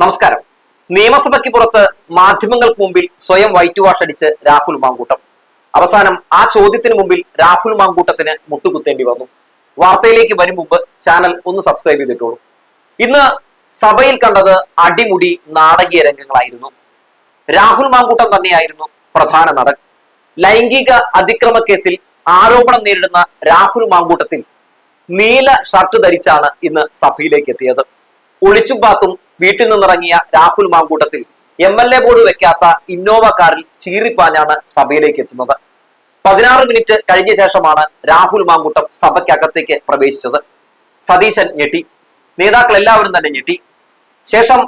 നമസ്കാരം. നിയമസഭയ്ക്ക് പുറത്ത് മാധ്യമങ്ങൾക്ക് മുമ്പിൽ സ്വയം വൈറ്റ് വാഷ് അടിച്ച് രാഹുൽ മാങ്കൂട്ടം. അവസാനം ആ ചോദ്യത്തിന് മുമ്പിൽ രാഹുൽ മാങ്കൂട്ടത്തിന് മുട്ടുകുത്തേണ്ടി വന്നു. വാർത്തയിലേക്ക് വരും മുമ്പ് ചാനൽ ഒന്ന് സബ്സ്ക്രൈബ് ചെയ്തിട്ടുള്ളൂ ഇന്ന് സഭയിൽ കണ്ടത് അടിമുടി നാടകീയ രംഗങ്ങളായിരുന്നു. രാഹുൽ മാങ്കൂട്ടം തന്നെയായിരുന്നു പ്രധാന നടൻ. ലൈംഗിക അതിക്രമ കേസിൽ ആരോപണം നേരിടുന്ന രാഹുൽ മാങ്കൂട്ടത്തിൽ നീല ഷർട്ട് ധരിച്ചാണ് ഇന്ന് സഭയിലേക്ക് എത്തിയത്. ഒളിച്ചും പാത്തും വീട്ടിൽ നിന്നിറങ്ങിയ Rahul Mamkootathil M L A board വെക്കാത്ത ഇന്നോവ കാറിൽ ചീറിപ്പാഞ്ഞാണ് സഭയിലേക്ക് എത്തുന്നത്. പതിനാറ് മിനിറ്റ് കഴിഞ്ഞ ശേഷമാണ് രാഹുൽ മാങ്കൂട്ടം സഭയ്ക്കകത്തേക്ക് പ്രവേശിച്ചത്. സതീശൻ ഞെട്ടി. നേതാക്കൾ എല്ലാവരും തന്നെ ഞെട്ടി. ശേഷം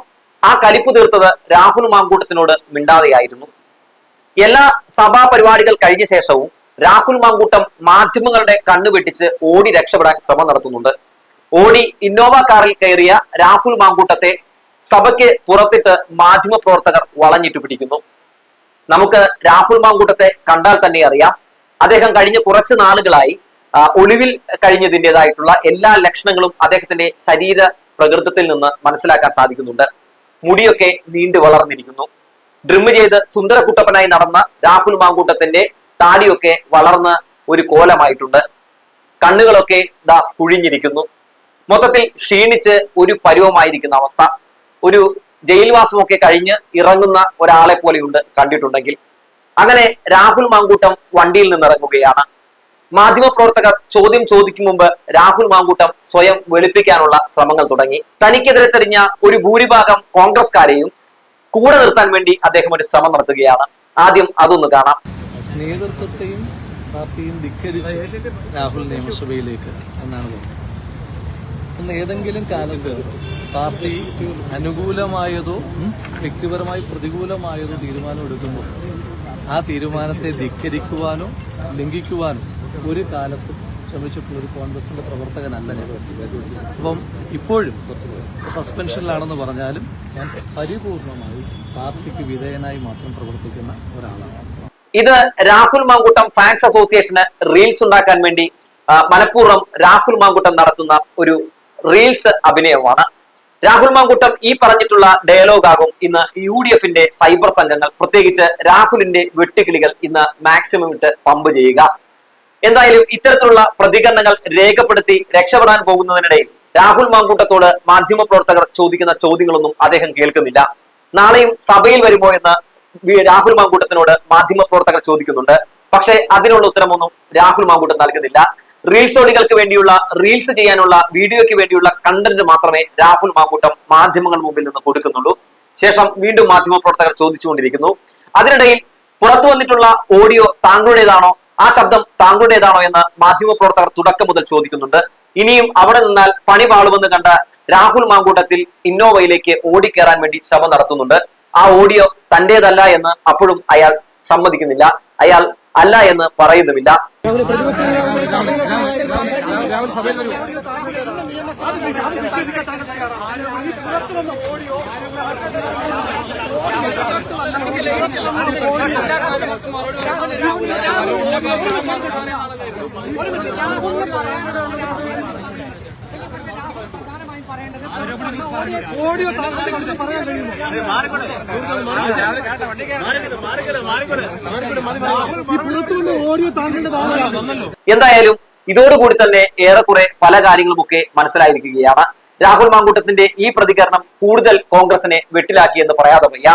ആ കലിപ്പ് തീർത്തത് രാഹുൽ മാങ്കൂട്ടത്തിനോട് മിണ്ടാതെയായിരുന്നു. എല്ലാ സഭാ പരിപാടികൾ കഴിഞ്ഞ ശേഷവും രാഹുൽ മാങ്കൂട്ടം മാധ്യമങ്ങളുടെ കണ്ണുവെട്ടിച്ച് ഓടി രക്ഷപ്പെടാൻ ശ്രമം നടത്തുന്നുണ്ട്. ഓടി ഇന്നോവ കാറിൽ കയറിയ രാഹുൽ മാങ്കൂട്ടത്തെ സഭയ്ക്ക് പുറത്തിട്ട് മാധ്യമ പ്രവർത്തകർ വളഞ്ഞിട്ട് പിടിക്കുന്നു. നമുക്ക് രാഹുൽ മാങ്കൂട്ടത്തെ കണ്ടാൽ തന്നെ അറിയാം. അദ്ദേഹം കഴിഞ്ഞ കുറച്ച് നാളുകളായി ഒളിവിൽ കഴിഞ്ഞതിന്റെതായിട്ടുള്ള എല്ലാ ലക്ഷണങ്ങളും അദ്ദേഹത്തിന്റെ ശരീര പ്രകൃതത്തിൽ നിന്ന് മനസ്സിലാക്കാൻ സാധിക്കുന്നുണ്ട്. മുടിയൊക്കെ നീണ്ടു വളർന്നിരിക്കുന്നു. ഡ്രിം ചെയ്ത് സുന്ദരക്കുട്ടപ്പനായി നടന്ന രാഹുൽ മാങ്കൂട്ടത്തിന്റെ താടിയൊക്കെ വളർന്ന് ഒരു കോലമായിട്ടുണ്ട്. കണ്ണുകളൊക്കെ ദാ കുഴിഞ്ഞിരിക്കുന്നു. മൊത്തത്തിൽ ക്ഷീണിച്ച് ഒരു പരുവമായിരിക്കുന്ന അവസ്ഥ. ഒരു ജയിൽവാസമൊക്കെ കഴിഞ്ഞ് ഇറങ്ങുന്ന ഒരാളെ പോലെയുണ്ട് കണ്ടിട്ടുണ്ടെങ്കിൽ. അങ്ങനെ രാഹുൽ മാങ്കൂട്ടം വണ്ടിയിൽ നിന്നിറങ്ങുകയാണ്. മാധ്യമപ്രവർത്തകർ ചോദ്യം ചോദിക്കും മുമ്പ് രാഹുൽ മാങ്കൂട്ടം സ്വയം വെളുപ്പിക്കാനുള്ള ശ്രമങ്ങൾ തുടങ്ങി. തനിക്കെതിരെ തെളിഞ്ഞ ഒരു ഭൂരിഭാഗം കോൺഗ്രസ്കാരെയും കൂടെ നിർത്താൻ വേണ്ടി അദ്ദേഹം ഒരു ശ്രമം നടത്തുകയാണ്. ആദ്യം അതൊന്ന് കാണാം. നേതൃത്വത്തെയും പാർട്ടിയും ധിക്കരിച്ച് രാഹുൽ നിയമസഭയിലേക്ക് എന്നാണ് തോന്നുന്നത്. ഏതെങ്കിലും കാലത്ത് പാർട്ടി അനുകൂലമായതോ വ്യക്തിപരമായി പ്രതികൂലമായതോ തീരുമാനം എടുക്കുമ്പോൾ ആ തീരുമാനത്തെ ധിക്കരിക്കുവാനോ ലംഘിക്കുവാനോ ഒരു കാലത്തും ശ്രമിച്ചിട്ടുള്ള ഒരു കോൺഗ്രസിന്റെ പ്രവർത്തകനല്ല ഞാൻ. അപ്പം ഇപ്പോഴും സസ്പെൻഷനിലാണെന്ന് പറഞ്ഞാലും ഞാൻ പരിപൂർണമായി പാർട്ടിക്ക് വിധേയനായി മാത്രം പ്രവർത്തിക്കുന്ന ഒരാളാണ്. ഇത് രാഹുൽ മാങ്കൂട്ടം ഫാൻസ് അസോസിയേഷന് റീൽസ് ഉണ്ടാക്കാൻ വേണ്ടി മനഃപൂർവം രാഹുൽ മാങ്കുട്ടം നടത്തുന്ന ഒരു റീൽസ് അഭിനയമാണ് രാഹുൽ മാങ്കൂട്ടം ഈ പറഞ്ഞിട്ടുള്ള ഡയലോഗ് ആകും ഇന്ന് യു ഡി എഫിന്റെ സൈബർ സംഘങ്ങൾ പ്രത്യേകിച്ച് രാഹുലിന്റെ വെട്ടുകിളികൾ ഇന്ന് മാക്സിമം ഇട്ട് പമ്പ് ചെയ്യുക. എന്തായാലും ഇത്തരത്തിലുള്ള പ്രതികരണങ്ങൾ രേഖപ്പെടുത്തി രക്ഷപ്പെടാൻ പോകുന്നതിനിടയിൽ രാഹുൽ മാങ്കൂട്ടത്തോട് മാധ്യമപ്രവർത്തകർ ചോദിക്കുന്ന ചോദ്യങ്ങളൊന്നും അദ്ദേഹം കേൾക്കുന്നില്ല. നാളെയും സഭയിൽ വരുമോ എന്ന് രാഹുൽ മാങ്കൂട്ടത്തിനോട് മാധ്യമപ്രവർത്തകർ ചോദിക്കുന്നുണ്ട്. പക്ഷേ അതിനുള്ള ഉത്തരമൊന്നും രാഹുൽ മാങ്കൂട്ടം നൽകുന്നില്ല. റീൽസ് ഓടികൾക്ക് വേണ്ടിയുള്ള റീൽസ് ചെയ്യാനുള്ള വീഡിയോയ്ക്ക് വേണ്ടിയുള്ള കണ്ടന്റ് മാത്രമേ രാഹുൽ മാങ്കൂട്ടം മാധ്യമങ്ങൾ മുമ്പിൽ നിന്ന് കൊടുക്കുന്നുള്ളൂ. ശേഷം വീണ്ടും മാധ്യമ പ്രവർത്തകർ ചോദിച്ചുകൊണ്ടിരിക്കുന്നു. അതിനിടയിൽ പുറത്തു വന്നിട്ടുള്ള ഓഡിയോ താങ്കളുടേതാണോ ആ ശബ്ദം താങ്കളുടേതാണോ എന്ന് മാധ്യമ പ്രവർത്തകർ തുടക്കം മുതൽ ചോദിക്കുന്നുണ്ട്. ഇനിയും അവിടെ നിന്നാൽ പണി പാളുമെന്ന് കണ്ട രാഹുൽ മാങ്കൂട്ടത്തിൽ ഇന്നോവയിലേക്ക് ഓടിക്കേറാൻ വേണ്ടി ശ്രമം നടത്തുന്നുണ്ട്. ആ ഓഡിയോ തന്റേതല്ല എന്ന് അപ്പോഴും അയാൾ സമ്മതിക്കുന്നില്ല. അയാൾ അല്ല എന്ന് പറയുന്നുമില്ല ഓഡിയോ എന്തായാലും ഇതോടുകൂടി തന്നെ ഏറെക്കുറെ പല കാര്യങ്ങളുമൊക്കെ മനസ്സിലായിരിക്കുകയാണ്. രാഹുൽ മാങ്കൂട്ടത്തിന്റെ ഈ പ്രതികരണം കൂടുതൽ കോൺഗ്രസിനെ വെട്ടിലാക്കി എന്ന് പറയാതെ വയ്യ.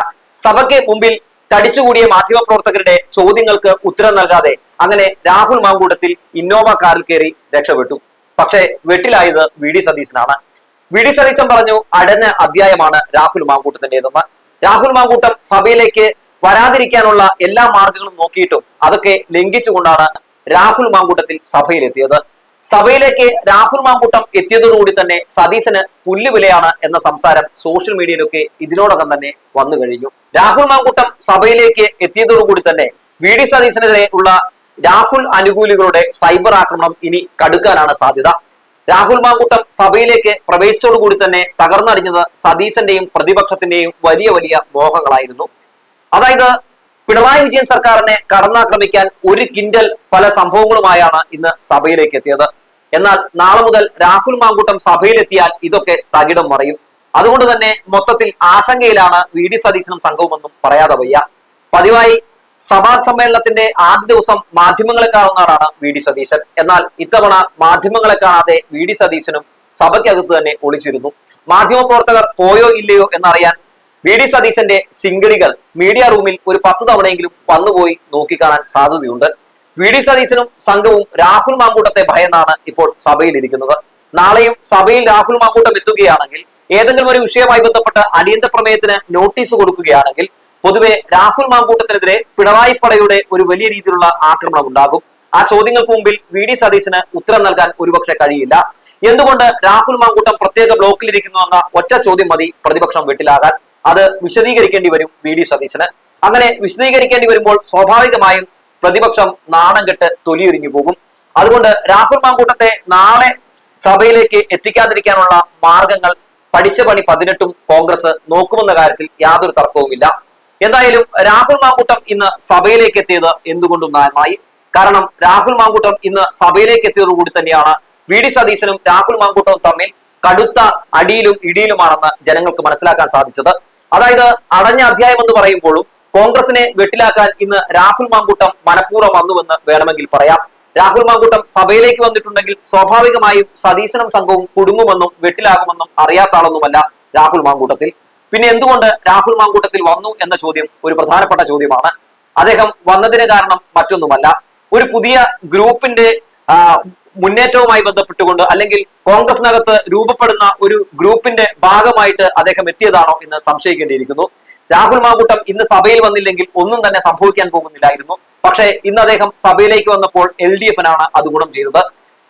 സഭയ്ക്ക് മുമ്പിൽ തടിച്ചുകൂടിയ മാധ്യമപ്രവർത്തകരുടെ ചോദ്യങ്ങൾക്ക് ഉത്തരം നൽകാതെ അങ്ങനെ രാഹുൽ മാങ്കൂട്ടത്തിൽ ഇന്നോവ കാറിൽ കയറി രക്ഷപ്പെട്ടു. പക്ഷേ വെട്ടിലായത് വി ഡി സതീശനാണ്. വി ഡി സതീശൻ പറഞ്ഞു അടഞ്ഞ അധ്യായമാണ് രാഹുൽ മാങ്കൂട്ടത്തിന്റേതെന്ന്. രാഹുൽ മാങ്കൂട്ടം സഭയിലേക്ക് വരാതിരിക്കാനുള്ള എല്ലാ മാർഗങ്ങളും നോക്കിയിട്ടും അതൊക്കെ ലംഘിച്ചുകൊണ്ടാണ് രാഹുൽ മാങ്കൂട്ടത്തിൽ സഭയിലെത്തിയത്. സഭയിലേക്ക് രാഹുൽ മാങ്കൂട്ടം എത്തിയതോടുകൂടി തന്നെ സതീശന് പുല്ലുവിലയാണ് എന്ന സംസാരം സോഷ്യൽ മീഡിയയിലൊക്കെ ഇതിനോടകം തന്നെ വന്നു കഴിഞ്ഞു. രാഹുൽ മാങ്കൂട്ടം സഭയിലേക്ക് എത്തിയതോടുകൂടി തന്നെ വി ഡി സതീശനെതിരെ ഉള്ള രാഹുൽ അനുകൂലികളുടെ സൈബർ ആക്രമണം ഇനി കടുക്കാനാണ് സാധ്യത. രാഹുൽ മാങ്കൂട്ടം സഭയിലേക്ക് പ്രവേശിച്ചതോടുകൂടി തന്നെ തകർന്നടിഞ്ഞത് സതീശന്റെയും പ്രതിപക്ഷത്തിന്റെയും വലിയ വലിയ മോഹങ്ങളായിരുന്നു. അതായത് പിണറായി വിജയൻ സർക്കാരിനെ കടന്നാക്രമിക്കാൻ ഒരു കിൻഡൽ പല സംഭവങ്ങളുമായാണ് ഇന്ന് സഭയിലേക്ക് എത്തിയത്. എന്നാൽ നാളെ മുതൽ രാഹുൽ മാങ്കൂട്ടം സഭയിലെത്തിയാൽ ഇതൊക്കെ തകിടം മറയും. അതുകൊണ്ട് തന്നെ മൊത്തത്തിൽ ആശങ്കയിലാണ് വി ഡി സതീശനും സംഘവുമെന്നും പറയാതെ വയ്യ. പതിവായി സഭാ സമ്മേളനത്തിന്റെ ആദ്യ ദിവസം മാധ്യമങ്ങളെ കാണുന്നതാണ് വി ഡി സതീശൻ. എന്നാൽ ഇത്തവണ മാധ്യമങ്ങളെ കാണാതെ വി ഡി സതീശനും സഭയ്ക്കകത്ത് തന്നെ ഒളിച്ചിരുന്നു. മാധ്യമ പ്രവർത്തകർ പോയോ ഇല്ലയോ എന്നറിയാൻ വി ഡി സതീശന്റെ ശിങ്കടികൾ മീഡിയ റൂമിൽ ഒരു പത്ത് തവണയെങ്കിലും വന്നുപോയി നോക്കിക്കാണാൻ സാധ്യതയുണ്ട്. വി ഡി സതീശനും സംഘവും രാഹുൽ മാങ്കൂട്ടത്തെ ഭയന്നാണ് ഇപ്പോൾ സഭയിൽ ഇരിക്കുന്നത് നാളെയും സഭയിൽ രാഹുൽ മാങ്കൂട്ടം എത്തുകയാണെങ്കിൽ ഏതെങ്കിലും ഒരു വിഷയവുമായി ബന്ധപ്പെട്ട് അടിയന്തര പ്രമേയത്തിന് നോട്ടീസ് കൊടുക്കുകയാണെങ്കിൽ പൊതുവെ രാഹുൽ മാങ്കൂട്ടത്തിനെതിരെ പിണറായി പടയുടെ ഒരു വലിയ രീതിയിലുള്ള ആക്രമണം ഉണ്ടാകും. ആ ചോദ്യങ്ങൾക്ക് മുമ്പിൽ വി ഡി സതീശന് ഉത്തരം നൽകാൻ ഒരുപക്ഷെ കഴിയില്ല. എന്തുകൊണ്ട് രാഹുൽ മാങ്കൂട്ടം പ്രത്യേക ബ്ലോക്കിലിരിക്കുന്നു എന്ന ഒറ്റ ചോദ്യം മതി പ്രതിപക്ഷം വെട്ടിലാകാൻ. അത് വിശദീകരിക്കേണ്ടി വരും വി ഡി സതീശന്. അങ്ങനെ വിശദീകരിക്കേണ്ടി വരുമ്പോൾ സ്വാഭാവികമായും പ്രതിപക്ഷം നാണം കെട്ട് തൊലിയൊരിഞ്ഞു പോകും. അതുകൊണ്ട് രാഹുൽ മാങ്കൂട്ടത്തെ നാളെ സഭയിലേക്ക് എത്തിക്കാതിരിക്കാനുള്ള മാർഗങ്ങൾ പഠിച്ച പണി പതിനെട്ടും കോൺഗ്രസ് നോക്കുമെന്ന കാര്യത്തിൽ യാതൊരു തർക്കവുമില്ല. എന്തായാലും രാഹുൽ മാങ്കൂട്ടം ഇന്ന് സഭയിലേക്ക് എത്തിയത് എന്തുകൊണ്ടും നന്നായി. കാരണം രാഹുൽ മാങ്കൂട്ടം ഇന്ന് സഭയിലേക്ക് എത്തിയതോടുകൂടി തന്നെയാണ് വി ഡി സതീശനും രാഹുൽ മാങ്കൂട്ടവും തമ്മിൽ കടുത്ത അടിയിലും ഇടിയിലുമാണെന്ന് ജനങ്ങൾക്ക് മനസ്സിലാക്കാൻ സാധിച്ചത്. അതായത് അടഞ്ഞ അധ്യായം എന്ന് പറയുമ്പോഴും കോൺഗ്രസിനെ വെട്ടിലാക്കാൻ ഇന്ന് രാഹുൽ മാങ്കൂട്ടം മനഃപൂർവം വന്നുവെന്ന് വേണമെങ്കിൽ പറയാം. രാഹുൽ മാങ്കൂട്ടം സഭയിലേക്ക് വന്നിട്ടുണ്ടെങ്കിൽ സ്വാഭാവികമായും സതീശനും സംഘവും കുടുങ്ങുമെന്നും വെട്ടിലാകുമെന്നും അറിയാത്ത ആളൊന്നുമല്ല രാഹുൽ മാങ്കൂട്ടത്തിൽ. പിന്നെ എന്തുകൊണ്ട് രാഹുൽ മാങ്കൂട്ടത്തിൽ വന്നു എന്ന ചോദ്യം ഒരു പ്രധാനപ്പെട്ട ചോദ്യമാണ്. അദ്ദേഹം വന്നതിന് കാരണം മറ്റൊന്നുമല്ല. ഒരു പുതിയ ഗ്രൂപ്പിന്റെ മുന്നേറ്റവുമായി ബന്ധപ്പെട്ടുകൊണ്ട് അല്ലെങ്കിൽ കോൺഗ്രസിനകത്ത് രൂപപ്പെടുന്ന ഒരു ഗ്രൂപ്പിന്റെ ഭാഗമായിട്ട് അദ്ദേഹം എത്തിയതാണോ എന്ന് സംശയിക്കേണ്ടിയിരിക്കുന്നു. രാഹുൽ മാങ്കൂട്ടം ഇന്ന് സഭയിൽ വന്നില്ലെങ്കിൽ ഒന്നും തന്നെ സംഭവിക്കാൻ പോകുന്നില്ലായിരുന്നു. പക്ഷേ ഇന്ന് അദ്ദേഹം സഭയിലേക്ക് വന്നപ്പോൾ എൽ ഡി എഫിനാണ് അത് ഗുണം ചെയ്തത്.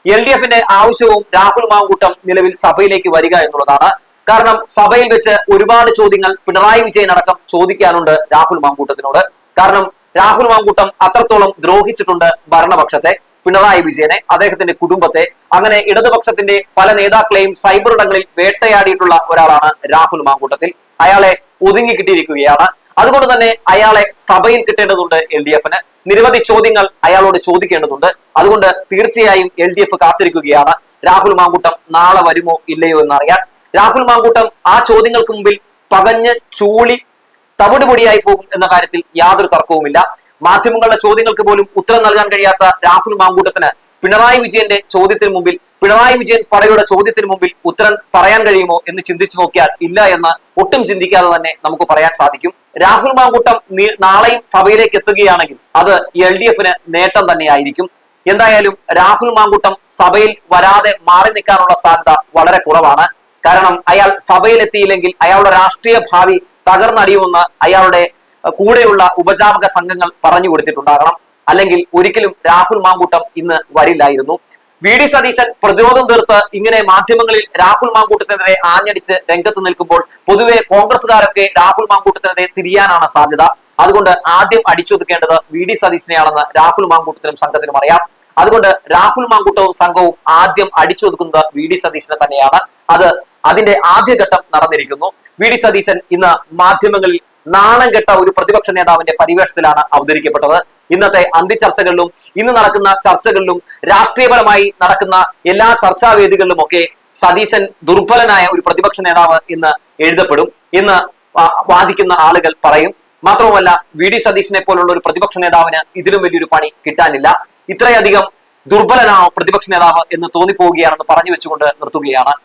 എൽ ഡി എഫിന്റെ ആവശ്യവും രാഹുൽ മാങ്കൂട്ടം നിലവിൽ സഭയിലേക്ക് വരിക എന്നുള്ളതാണ്. കാരണം സഭയിൽ വെച്ച് ഒരുപാട് ചോദ്യങ്ങൾ പിണറായി വിജയൻ അടക്കം ചോദിക്കാനുണ്ട് രാഹുൽ മാങ്കൂട്ടത്തിനോട്. കാരണം രാഹുൽ മാങ്കൂട്ടം അത്രത്തോളം ദ്രോഹിച്ചിട്ടുണ്ട് ഭരണപക്ഷത്തെ പിണറായി വിജയനെ അദ്ദേഹത്തിന്റെ കുടുംബത്തെ അങ്ങനെ ഇടതുപക്ഷത്തിന്റെ പല നേതാക്കളെയും സൈബർ ഇടങ്ങളിൽ വേട്ടയാടിയിട്ടുള്ള ഒരാളാണ് രാഹുൽ മാങ്കൂട്ടത്തിൽ. അയാളെ ഒതുങ്ങി കിട്ടിയിരിക്കുകയാണ്. അതുകൊണ്ട് തന്നെ അയാളെ സഭയിൽ കിട്ടേണ്ടതുണ്ട് എൽ ഡി എഫിന്. നിരവധി ചോദ്യങ്ങൾ അയാളോട് ചോദിക്കേണ്ടതുണ്ട്. അതുകൊണ്ട് തീർച്ചയായും എൽ ഡി എഫ് കാത്തിരിക്കുകയാണ്. രാഹുൽ മാങ്കൂട്ടം നാളെ വരുമോ ഇല്ലയോ എന്നറിയാൻ രാഹുൽ മാങ്കൂട്ടം ആ ചോദ്യങ്ങൾക്ക് മുമ്പിൽ പകഞ്ഞ് ചൂളി തവിടുപൊടിയായി പോകും എന്ന കാര്യത്തിൽ യാതൊരു തർക്കവുമില്ല. മാധ്യമങ്ങളുടെ ചോദ്യങ്ങൾക്ക് പോലും ഉത്തരം നൽകാൻ കഴിയാത്ത രാഹുൽ മാങ്കൂട്ടത്തിന് പിണറായി വിജയന്റെ ചോദ്യത്തിന് മുമ്പിൽ പിണറായി വിജയൻ പടയുടെ ചോദ്യത്തിന് മുമ്പിൽ ഉത്തരം പറയാൻ കഴിയുമോ എന്ന് ചിന്തിച്ചു നോക്കിയാൽ ഇല്ല എന്ന് ഒട്ടും ചിന്തിക്കാതെ തന്നെ നമുക്ക് പറയാൻ സാധിക്കും. രാഹുൽ മാങ്കൂട്ടം നാളെയും സഭയിലേക്ക് എത്തുകയാണെങ്കിൽ അത് എൽ ഡി എഫിന് നേട്ടം തന്നെയായിരിക്കും. എന്തായാലും രാഹുൽ മാങ്കൂട്ടം സഭയിൽ വരാതെ മാറി നിൽക്കാനുള്ള സാധ്യത വളരെ കുറവാണ്. കാരണം അയാൾ സഭയിലെത്തിയില്ലെങ്കിൽ അയാളുടെ രാഷ്ട്രീയ ഭാവി തകർന്നടിയുമെന്ന് അയാളുടെ കൂടെയുള്ള ഉപജാപക സംഘങ്ങൾ പറഞ്ഞു കൊടുത്തിട്ടുണ്ടാകണം. അല്ലെങ്കിൽ ഒരിക്കലും രാഹുൽ മാങ്കൂട്ടം ഇന്ന് വരില്ലായിരുന്നു. വി ഡി സതീശൻ പ്രതിരോധം തീർത്ത് ഇങ്ങനെ മാധ്യമങ്ങളിൽ രാഹുൽ മാങ്കൂട്ടത്തിനെതിരെ ആഞ്ഞടിച്ച് രംഗത്ത് നിൽക്കുമ്പോൾ പൊതുവെ കോൺഗ്രസുകാരൊക്കെ രാഹുൽ മാങ്കൂട്ടത്തിനെതിരെ തിരിയാനാണ് സാധ്യത. അതുകൊണ്ട് ആദ്യം അടിച്ചൊതുക്കേണ്ടത് വി ഡി സതീശനെയാണെന്ന് രാഹുൽ മാങ്കൂട്ടത്തിനും സംഘത്തിനും അറിയാം. അതുകൊണ്ട് രാഹുൽ മാങ്കൂട്ടവും സംഘവും ആദ്യം അടിച്ചൊതുക്കുന്നത് വി ഡി സതീശനെ തന്നെയാണ്. അത് അതിന്റെ ആദ്യഘട്ടം നടന്നിരിക്കുന്നു. വി ഡി സതീശൻ ഇന്ന് മാധ്യമങ്ങളിൽ നാണം കെട്ട ഒരു പ്രതിപക്ഷ നേതാവിന്റെ പരിവേഷത്തിലാണ് അവതരിക്കപ്പെട്ടത്. ഇന്നത്തെ അന്തിചർച്ചകളിലും ഇന്ന് നടക്കുന്ന ചർച്ചകളിലും രാഷ്ട്രീയപരമായി നടക്കുന്ന എല്ലാ ചർച്ചാവേദികളിലും ഒക്കെ സതീശൻ ദുർബലനായ ഒരു പ്രതിപക്ഷ നേതാവ് ഇന്ന് എഴുതപ്പെടും. ഇന്ന് വാദിക്കുന്ന ആളുകൾ പറയും. മാത്രവുമല്ല വി ഡി സതീശനെ പോലുള്ള ഒരു പ്രതിപക്ഷ നേതാവിന് ഇതിലും വലിയൊരു പണി കിട്ടാനില്ല. ഇത്രയധികം ദുർബലനാണോ പ്രതിപക്ഷ നേതാവ് എന്ന് തോന്നിപ്പോവുകയാണെന്ന് പറഞ്ഞു വെച്ചുകൊണ്ട് നിർത്തുകയാണ്